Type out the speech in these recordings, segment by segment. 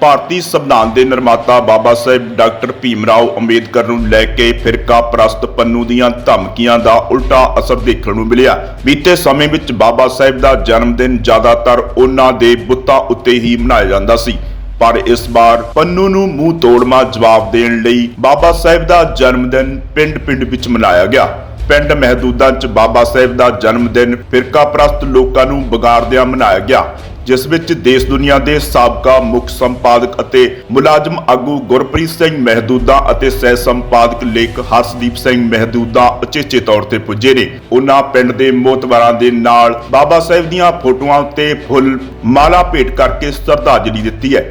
ਭਾਰਤੀ ਸੰਵਿਧਾਨ ਦੇ ਨਿਰਮਾਤਾ ਬਾਬਾ ਸਾਹਿਬ ਡਾਕਟਰ ਭੀਮ ਰਾਓ ਅੰਬੇਦਕਰ ਨੂੰ ਲੈ ਕੇ ਫਿਰਕਾ ਪ੍ਰਸਤ ਪੰਨੂ ਦੀਆਂ ਧਮਕੀਆਂ ਦਾ ਉਲਟਾ ਅਸਰ ਦੇਖਣ ਨੂੰ ਮਿਲਿਆ। ਬੀਤੇ ਸਮੇਂ ਵਿੱਚ ਬਾਬਾ ਸਾਹਿਬ ਦਾ ਜਨਮ ਦਿਨ ਜ਼ਿਆਦਾਤਰ ਉਹਨਾਂ ਦੇ ਬੁੱਤਾਂ ਉੱਤੇ ਹੀ ਮਨਾਇਆ ਜਾਂਦਾ ਸੀ। ਪਰ ਇਸ ਵਾਰ ਪੰਨੂ ਨੂੰ ਮੂੰਹ ਤੋੜਮਾ ਜਵਾਬ ਦੇਣ ਲਈ ਬਾਬਾ ਸਾਹਿਬ ਦਾ ਜਨਮ ਦਿਨ ਪਿੰਡ-ਪਿੰਡ ਵਿੱਚ ਮਨਾਇਆ ਗਿਆ। ਪਿੰਡ ਮਹਿਦੂਦਾਂ 'ਚ ਬਾਬਾ ਸਾਹਿਬ ਦਾ ਜਨਮ ਦਿਨ ਫਿਰਕਾ ਪ੍ਰਸਤ ਲੋਕਾਂ ਨੂੰ ਵਿਗਾੜਦਿਆਂ ਮਨਾਇਆ ਗਿਆ। ਜਿਸ ਵਿੱਚ ਦੇਸ਼ ਦੁਨੀਆ ਦੇ ਸਾਬਕਾ ਮੁੱਖ ਸੰਪਾਦਕ ਅਤੇ ਮੁਲਾਜ਼ਮ ਆਗੂ ਗੁਰਪ੍ਰੀਤ ਸਿੰਘ ਮਹਿਦੂਦਾ ਅਤੇ ਸਹਿ ਸੰਪਾਦਕ ਲੇਖ ਹਰਸ਼ਦੀਪ ਸਿੰਘ ਮਹਿਦੂਦਾ ਉਚੇਚੇ ਤੌਰ ਤੇ ਪੁੱਜੇ ਨੇ। ਉਹਨਾਂ ਪਿੰਡ ਦੇ ਮੋਤਵਰਾਂ ਦੇ ਨਾਲ ਬਾਬਾ ਸਾਹਿਬ ਦੀਆਂ ਫੋਟੋਆਂ ਉੱਤੇ ਫੁੱਲ ਮਾਲਾ ਭੇਟ ਕਰਕੇ ਸ਼ਰਧਾਂਜਲੀ ਦਿੱਤੀ ਹੈ।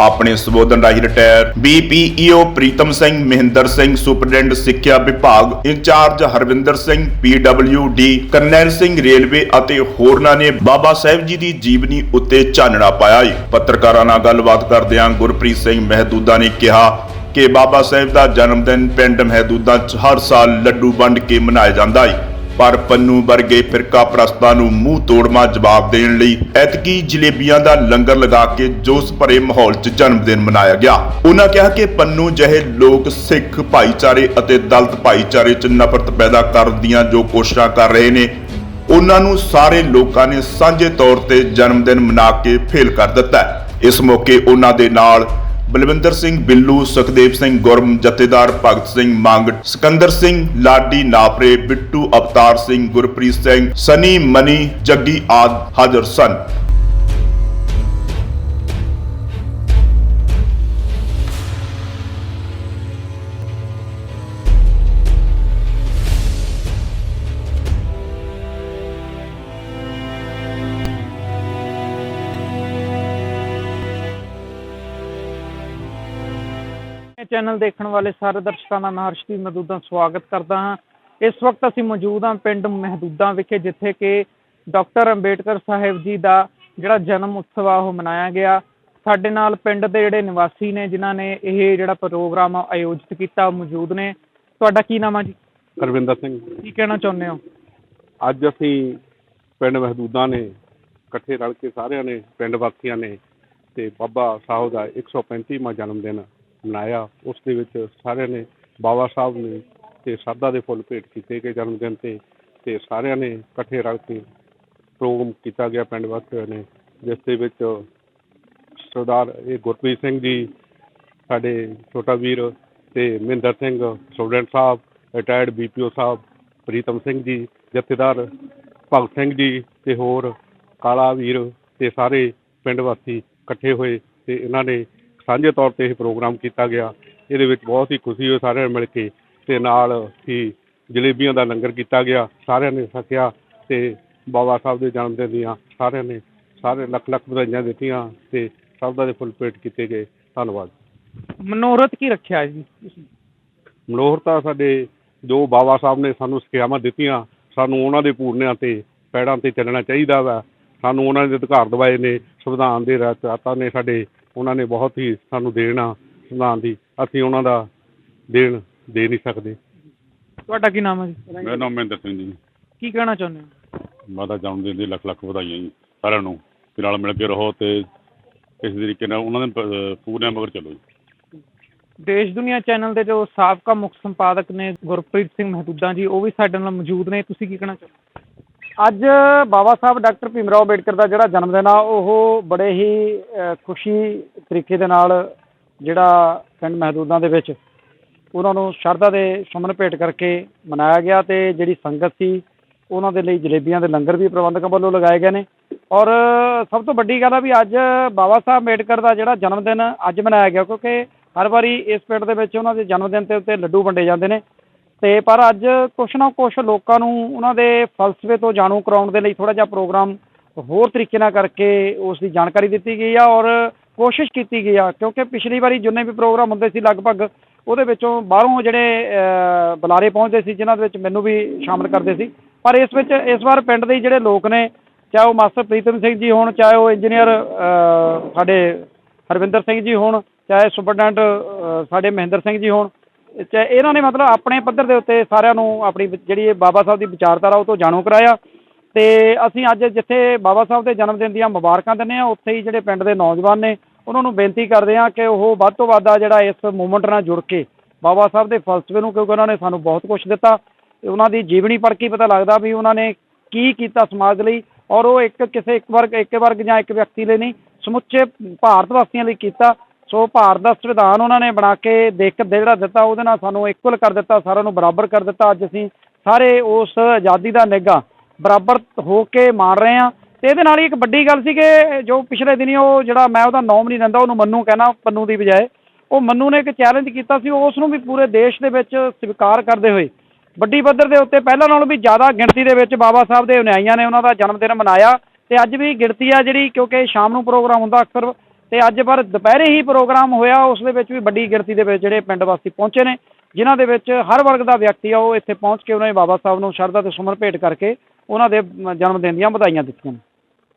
ਆਪਣੇ ਸੰਬੋਧਨ ਰਾਹੀਂ retire BPEO Pritam Singh, Mahinder Singh, superintendent ਸਿੱਖਿਆ ਵਿਭਾਗ, incharge Harvinder Singh PWD Karnail Singh railway ਅਤੇ ਹੋਰਨਾਂ ਨੇ ਬਾਬਾ ਸਾਹਿਬ ਜੀ ਦੀ ਜੀਵਨੀ ਉੱਤੇ ਚਾਨਣਾ ਪਾਇਆ ਹੈ ਪੱਤਰਕਾਰਾਂ ਨਾਲ ਗੱਲਬਾਤ ਕਰਦਿਆਂ ਗੁਰਪ੍ਰੀਤ ਸਿੰਘ ਮਹਿਦੂਦਾ ਨੇ ਕਿਹਾ ਕਿ ਬਾਬਾ ਸਾਹਿਬ ਦਾ ਜਨਮ ਦਿਨ ਪਿੰਡ ਮਹਿਦੂਦਾ 'ਚ ਹਰ ਸਾਲ ਲੱਡੂ ਵੰਡ ਕੇ ਮਨਾਇਆ ਜਾਂਦਾ ਹੈ ਪਰ ਪੰਨੂ ਵਰਗੇ ਫਿਰਕਾ ਪ੍ਰਸਤਾਂ ਨੂੰ ਮੂੰਹ ਤੋੜਮਾ ਜਵਾਬ ਦੇਣ ਲਈ ਐਤਕੀ ਜਲੇਬੀਆਂ ਦਾ ਲੰਗਰ ਲਗਾ ਕੇ ਜੋਸ਼ ਭਰੇ ਮਾਹੌਲ 'ਚ ਜਨਮ ਦਿਨ ਮਨਾਇਆ ਗਿਆ। ਉਹਨਾਂ ਕਿਹਾ ਕਿ ਪੰਨੂ ਜਿਹੇ ਲੋਕ ਸਿੱਖ ਭਾਈਚਾਰੇ ਅਤੇ ਦਲਤ ਭਾਈਚਾਰੇ 'ਚ ਨਫ਼ਰਤ ਪੈਦਾ ਕਰਨ ਦੀਆਂ ਜੋ ਕੋਸ਼ਿਸ਼ਾਂ ਕਰ ਰਹੇ ਨੇ ਉਹਨਾਂ ਨੂੰ ਸਾਰੇ ਲੋਕਾਂ ਨੇ ਸਾਂਝੇ ਤੌਰ ਤੇ ਜਨਮ ਦਿਨ ਮਨਾ ਕੇ ਫੇਲ ਕਰ ਦਿੱਤਾ ਇਸ ਮੌਕੇ ਉਹਨਾਂ ਦੇ ਨਾਲ ਬਲਵਿੰਦਰ ਸਿੰਘ, ਬਿੱਲੂ, ਸੁਖਦੇਵ ਸਿੰਘ, ਗੁਰਮ, ਜਥੇਦਾਰ ਭਗਤ ਸਿੰਘ, ਮੰਗ, ਸਿਕੰਦਰ ਸਿੰਘ, ਲਾਡੀ, ਨਾਪਰੇ, ਬਿੱਟੂ, ਅਵਤਾਰ ਸਿੰਘ, ਗੁਰਪ੍ਰੀਤ ਸਿੰਘ, ਸਨੀ, ਮਨੀ, ਜੱਗੀ ਆਦ ਹਾਜ਼ਰ ਸਨ। ਚੈਨਲ ਦੇਖਣ ਵਾਲੇ ਸਾਰੇ ਦਰਸ਼ਕਾਂ ਦਾ ਮੈਂ ਹਰਸ਼ਦੀਪ ਮਹਿਦੂਦਾ ਸਵਾਗਤ ਕਰਦਾ ਹਾਂ। ਇਸ ਵਕਤ ਅਸੀਂ ਮੌਜੂਦ ਹਾਂ ਪਿੰਡ ਮਹਿਦੂਦਾ ਵਿਖੇ ਜਿੱਥੇ ਕਿ ਡਾਕਟਰ ਅੰਬੇਡਕਰ ਸਾਹਿਬ ਜੀ ਦਾ ਜਿਹੜਾ ਜਨਮ ਉਤਸਵ ਆ ਉਹ ਮਨਾਇਆ ਗਿਆ। ਸਾਡੇ ਨਾਲ ਪਿੰਡ ਦੇ ਜਿਹੜੇ ਨਿਵਾਸੀ ਨੇ ਜਿਨ੍ਹਾਂ ਨੇ ਇਹ ਜਿਹੜਾ ਪ੍ਰੋਗਰਾਮ ਆਯੋਜਿਤ ਕੀਤਾ ਮੌਜੂਦ ਨੇ। ਤੁਹਾਡਾ ਕੀ ਨਾਮ ਆ ਜੀ? ਹਰਵਿੰਦਰ ਸਿੰਘ। ਕੀ ਕਹਿਣਾ ਚਾਹੁੰਦੇ ਹੋ? ਅੱਜ ਅਸੀਂ ਪਿੰਡ ਮਹਦੂਦਾਂ ਨੇ ਇਕੱਠੇ ਰਲ ਕੇ ਸਾਰਿਆਂ ਨੇ ਪਿੰਡ ਵਾਸੀਆਂ ਨੇ ਤੇ ਬਾਬਾ ਸਾਹਿਬ ਦਾ 135ਵਾਂ ਜਨਮ ਦਿਨ ਮਨਾਇਆ ਉਸ ਦੇ ਵਿੱਚ ਸਾਰਿਆਂ ਨੇ, ਬਾਬਾ ਸਾਹਿਬ ਨੇ ਤੇ ਸ਼ਰਧਾ ਦੇ ਫੁੱਲ ਭੇਟ ਕੀਤੇ ਗਏ ਜਨਮ ਦਿਨ ਤੇ ਤੇ ਸਾਰਿਆਂ ਨੇ ਇਕੱਠੇ ਰਲ ਕੇ ਪ੍ਰੋਗਰਾਮ ਕੀਤਾ ਗਿਆ ਪਿੰਡ ਵਾਸੀਆਂ ਨੇ, ਜਿਸ ਦੇ ਵਿੱਚ ਸਰਦਾਰ ਇਹ ਗੁਰਪ੍ਰੀਤ ਸਿੰਘ ਜੀ, ਸਾਡੇ ਛੋਟਾ ਵੀਰ ਤੇ ਮਹਿੰਦਰ ਸਿੰਘ, ਸਟੂਡੈਂਟ ਸਾਹਿਬ ਰਿਟਾਇਰਡ ਬੀਪੀਓ ਸਾਹਿਬ, ਪ੍ਰੀਤਮ ਸਿੰਘ ਜੀ, ਜਥੇਦਾਰ ਭਗਤ ਸਿੰਘ ਜੀ ਤੇ ਹੋਰ ਕਾਲਾ ਵੀਰ ਤੇ ਸਾਰੇ ਪਿੰਡ ਵਾਸੀ ਇਕੱਠੇ ਹੋਏ ਤੇ ਇਹਨਾਂ ਨੇ ਸਾਂਝੇ ਤੌਰ ਤੇ ਇਹ ਪ੍ਰੋਗਰਾਮ ਕੀਤਾ ਗਿਆ। ਇਹਦੇ ਵਿੱਚ ਬਹੁਤ ਹੀ ਖੁਸ਼ੀ ਹੋਈ ਸਾਰਿਆਂ ਨੂੰ ਮਿਲ ਕੇ ਤੇ ਨਾਲ ਹੀ ਜਲੇਬੀਆਂ ਦਾ ਲੰਗਰ ਕੀਤਾ ਗਿਆ। ਸਾਰਿਆਂ ਨੇ ਛਕਿਆ ਤੇ ਬਾਬਾ ਸਾਹਿਬ ਦੇ ਜਨਮ ਦਿਨ ਦੀਆਂ ਸਾਰਿਆਂ ਨੇ ਸਾਰੇ ਲੱਖ ਲੱਖ ਵਧਾਈਆਂ ਦਿੱਤੀਆਂ ਤੇ ਸਭ ਦਾ ਦੇ ਫੁੱਲ ਪੇਟ ਕੀਤੇ ਗਏ। ਧੰਨਵਾਦ। ਮਨੋਰਥ ਕੀ ਰੱਖਿਆ ਜੀ ਮਨੋਹਰਤਾ ਸਾਡੇ ਜੋ ਬਾਬਾ ਸਾਹਿਬ ਨੇ ਸਾਨੂੰ ਸਿੱਖਿਆਵਾਂ ਦਿੱਤੀਆਂ ਸਾਨੂੰ ਉਹਨਾਂ ਦੇ ਪੂਰਨਿਆਂ ਤੇ ਪੈੜਾਂ ਤੇ ਚੱਲਣਾ ਚਾਹੀਦਾ ਵਾ। ਸਾਨੂੰ ਉਹਨਾਂ ਦੇ ਅਧਿਕਾਰ ਦਿਵਾਏ ਨੇ ਸੰਵਿਧਾਨ ਦੇ ਰਚਾਤਾ ਨੇ ਸਾਡੇ ਉਹਨਾਂ ਨੇ ਬਹੁਤ ਹੀ ਸਾਨੂੰ ਦੇਣ ਸੰਵਿਧਾਨ ਦੀ ਅਸੀਂ ਉਹਨਾਂ ਦਾ ਦੇਣ ਦੇ ਨਹੀਂ ਸਕਦੇ। ਤੁਹਾਡਾ ਕੀ ਨਾਮ ਹੈ ਜੀ? ਮੇਰਾ ਨਾਮ ਮਹਿੰਦਰ ਸਿੰਘ ਜੀ। ਕੀ ਕਹਿਣਾ ਚਾਹੁੰਦੇ ਹੋ? ਮਾਤਾ ਜਨਮ ਦਿਨ ਦੀ ਲੱਖ ਲੱਖ ਵਧਾਈਆਂ ਜੀ ਸਾਰਿਆਂ ਨੂੰ। ਤੇ ਨਾਲ ਮਿਲ ਕੇ ਰਹੋ ਤੇ ਇਸ ਤਰੀਕੇ ਨਾਲ ਉਹਨਾਂ ਦੇ ਪ- ਪੂਰਿਆਂ ਮਗਰ ਚੱਲੋ ਜੀ। ਦੇਸ਼ ਦੁਨੀਆ ਚੈਨਲ ਦੇ ਜੋ ਸਾਬਕਾ ਮੁੱਖ ਸੰਪਾਦਕ ਨੇ ਗੁਰਪ੍ਰੀਤ ਸਿੰਘ ਮਹਿਦੂਦਾ ਜੀ ਉਹ ਵੀ ਸਾਡੇ ਨਾਲ ਮੌਜੂਦ ਨੇ। ਤੁਸੀਂ ਕੀ ਕਹਿਣਾ ਚਾਹੋਗੇ? ਅੱਜ ਬਾਬਾ ਸਾਹਿਬ ਡਾਕਟਰ ਭੀਮ ਰਾਓ ਅੰਬੇਡਕਰ ਦਾ ਜਿਹੜਾ ਜਨਮ ਦਿਨ ਆ, ਉਹ ਬੜੇ ਹੀ ਖੁਸ਼ੀ ਤਰੀਕੇ ਦੇ ਨਾਲ ਜਿਹੜਾ ਪਿੰਡ ਮਹਿਦੂਦਾਂ ਦੇ ਵਿੱਚ ਉਹਨਾਂ ਨੂੰ ਸ਼ਰਧਾ ਦੇ ਸੁਮਨ ਭੇਟ ਕਰਕੇ ਮਨਾਇਆ ਗਿਆ ਤੇ ਜਿਹੜੀ ਸੰਗਤ ਸੀ, ਉਹਨਾਂ ਦੇ ਲਈ ਜਲੇਬੀਆਂ ਦੇ ਲੰਗਰ ਵੀ ਪ੍ਰਬੰਧਕਾਂ ਵੱਲੋਂ ਲਗਾਏ ਗਏ ਨੇ। ਔਰ ਸਭ ਤੋਂ ਵੱਡੀ ਗੱਲ ਆ ਵੀ ਅੱਜ ਬਾਬਾ ਸਾਹਿਬ ਅੰਬੇਡਕਰ ਦਾ ਜਿਹੜਾ ਜਨਮ ਦਿਨ ਅੱਜ ਮਨਾਇਆ ਗਿਆ, ਕਿਉਂਕਿ ਹਰ ਵਾਰੀ ਇਸ ਪਿੰਡ ਦੇ ਵਿੱਚ ਉਹਨਾਂ ਦੇ ਜਨਮ ਦਿਨ ਤੇ ਉੱਤੇ ਲੱਡੂ ਵੰਡੇ ਜਾਂਦੇ ਨੇ। ਤੇ ਪਰ ਅੱਜ ਕੁਛ ਨਾ ਕੁਛ ਲੋਕਾਂ ਨੂੰ ਉਹਨਾਂ ਦੇ ਫਲਸਫੇ ਤੋਂ ਜਾਣੂ ਕਰਾਉਣ ਦੇ ਲਈ ਥੋੜਾ ਜਿਹਾ ਪ੍ਰੋਗਰਾਮ ਹੋਰ ਤਰੀਕੇ ਨਾਲ ਕਰਕੇ ਉਸ ਦੀ ਜਾਣਕਾਰੀ ਦਿੱਤੀ ਗਈ ਆ ਔਰ ਕੋਸ਼ਿਸ਼ ਕੀਤੀ ਗਈ ਆ, ਕਿਉਂਕਿ ਪਿਛਲੀ ਵਾਰੀ ਜਿੰਨੇ ਵੀ ਪ੍ਰੋਗਰਾਮ ਹੁੰਦੇ ਸੀ ਲਗਭਗ ਉਹਦੇ ਵਿੱਚੋਂ ਬਾਹਰੋਂ ਜਿਹੜੇ ਬੁਲਾਰੇ ਪਹੁੰਚਦੇ ਸੀ, ਜਿਨ੍ਹਾਂ ਦੇ ਵਿੱਚ ਮੈਨੂੰ ਵੀ ਸ਼ਾਮਲ ਕਰਦੇ ਸੀ। ਪਰ ਇਸ ਵਿੱਚ ਇਸ ਵਾਰ ਪਿੰਡ ਦੇ ਜਿਹੜੇ ਲੋਕ ਨੇ, ਚਾਹੇ ਉਹ ਮਾਸਟਰ ਪ੍ਰੀਤਮ ਸਿੰਘ ਜੀ ਹੋਣ, ਚਾਹੇ ਉਹ ਇੰਜੀਨੀਅਰ ਸਾਡੇ ਹਰਵਿੰਦਰ ਸਿੰਘ ਜੀ ਹੋਣ, ਚਾਹੇ ਸੁਪਰਡੈਂਟ ਸਾਡੇ ਮਹਿੰਦਰ ਸਿੰਘ ਜੀ ਹੋਣ ਚਾਹੇ ਇਹਨਾਂ ਨੇ ਮਤਲਬ ਆਪਣੇ ਪੱਧਰ ਦੇ ਉੱਤੇ ਸਾਰਿਆਂ ਨੂੰ ਆਪਣੀ ਜਿਹੜੀ ਇਹ ਬਾਬਾ ਸਾਹਿਬ ਦੀ ਵਿਚਾਰਧਾਰਾ ਉਹ ਤੋਂ ਜਾਣੂ ਕਰਾਇਆ। ਤੇ ਅਸੀਂ ਅੱਜ ਜਿੱਥੇ ਬਾਬਾ ਸਾਹਿਬ ਦੇ ਜਨਮ ਦਿਨ ਦੀਆਂ ਮੁਬਾਰਕਾਂ ਦਿੰਦੇ ਆ ਉੱਥੇ ਹੀ ਜਿਹੜੇ ਪਿੰਡ ਦੇ ਨੌਜਵਾਨ ਨੇ, ਉਹਨਾਂ ਨੂੰ ਬੇਨਤੀ ਕਰਦੇ ਹਾਂ ਕਿ ਉਹ ਵੱਧ ਤੋਂ ਵੱਧ ਆ ਜਿਹੜਾ ਇਸ ਮੂਵਮੈਂਟ ਨਾਲ ਜੁੜ ਕੇ ਬਾਬਾ ਸਾਹਿਬ ਦੇ ਫਲਸਫੇ ਨੂੰ, ਕਿਉਂਕਿ ਉਹਨਾਂ ਨੇ ਸਾਨੂੰ ਬਹੁਤ ਕੁਝ ਦਿੱਤਾ। ਤੇ ਉਹਨਾਂ ਦੀ ਜੀਵਨੀ ਪੜ੍ਹ ਕੇ ਪਤਾ ਲੱਗਦਾ ਵੀ ਉਹਨਾਂ ਨੇ ਕੀ ਕੀਤਾ ਸਮਾਜ ਲਈ, ਔਰ ਉਹ ਇੱਕ ਕਿਸੇ ਇੱਕ ਵਰਗ ਇੱਕ ਵਰਗ ਜਾਂ ਇੱਕ ਵਿਅਕਤੀ ਲਈ ਨਹੀਂ, ਸਮੁੱਚੇ ਭਾਰਤ ਵਾਸੀਆਂ ਲਈ ਕੀਤਾ। ਸੋ ਭਾਰਤ ਦਾ ਸੰਵਿਧਾਨ ਉਹਨਾਂ ਨੇ ਬਣਾ ਕੇ ਦੇਖ ਕੇ ਜਿਹੜਾ ਦਿੱਤਾ, ਉਹਦੇ ਨਾਲ ਸਾਨੂੰ ਇਕੁਅਲ ਕਰ ਦਿੱਤਾ, ਸਾਰਿਆਂ ਨੂੰ ਬਰਾਬਰ ਕਰ ਦਿੱਤਾ। ਅੱਜ ਅਸੀਂ ਸਾਰੇ ਉਸ ਆਜ਼ਾਦੀ ਦਾ ਨਿੱਘਾ ਬਰਾਬਰ ਹੋ ਕੇ ਮਾਣ ਰਹੇ ਹਾਂ। ਤੇ ਇਹਦੇ ਨਾਲ ਹੀ ਇੱਕ ਵੱਡੀ ਗੱਲ ਸੀ ਕਿ ਜੋ ਪਿਛਲੇ ਦਿਨੀ ਉਹ ਜਿਹੜਾ ਮੈਂ ਉਹਦਾ ਨਾਮ ਨਹੀਂ ਲੈਂਦਾ, ਉਹਨੂੰ ਮੰਨੂ ਕਹਿਣਾ ਪੰਨੂ ਦੀ ਬਜਾਏ, ਉਹ ਮੰਨੂ ਨੇ ਇੱਕ ਚੈਲੰਜ ਕੀਤਾ ਸੀ ਉਸ ਨੂੰ ਵੀ ਪੂਰੇ ਦੇਸ਼ ਦੇ ਵਿੱਚ ਸਵੀਕਾਰ ਕਰਦੇ ਹੋਏ। ਵੱਡੀ ਪੱਧਰ ਦੇ ਉੱਤੇ ਪਹਿਲਾਂ ਨਾਲੋਂ ਵੀ ਜ਼ਿਆਦਾ ਗਿਣਤੀ ਦੇ ਵਿੱਚ ਬਾਬਾ ਸਾਹਿਬ ਦੇ ਅਨੁਆਈਆਂ ਨੇ ਉਹਨਾਂ ਦਾ ਜਨਮ ਦਿਨ ਮਨਾਇਆ। ਤੇ ਅੱਜ ਵੀ ਗਿਣਤੀ ਆ ਜਿਹੜੀ, ਕਿਉਂਕਿ ਸ਼ਾਮ ਨੂੰ ਪ੍ਰੋਗਰਾਮ ਹੁੰਦਾ, ਅਕਸਰ ਤੇ ਅੱਜ ਪਰ ਦੁਪਹਿਰੇ ਹੀ ਪ੍ਰੋਗਰਾਮ ਹੋਇਆ, ਉਸ ਦੇ ਵਿੱਚ ਵੀ ਵੱਡੀ ਗਿਣਤੀ ਦੇ ਵਿੱਚ ਜਿਹੜੇ ਪਿੰਡ ਵਾਸੀ ਪਹੁੰਚੇ ਨੇ, ਜਿਨ੍ਹਾਂ ਦੇ ਵਿੱਚ ਹਰ ਵਰਗ ਦਾ ਵਿਅਕਤੀ ਆ, ਉਹ ਇੱਥੇ ਪਹੁੰਚ ਕੇ ਉਹਨਾਂ ਨੇ ਬਾਬਾ ਸਾਹਿਬ ਨੂੰ ਸ਼ਰਧਾ ਤੇ ਸੁਮਨ ਭੇਟ ਕਰਕੇ ਉਹਨਾਂ ਦੇ ਜਨਮ ਦਿਨ ਦੀਆਂ ਵਧਾਈਆਂ ਦਿੱਤੀਆਂ ਨੇ।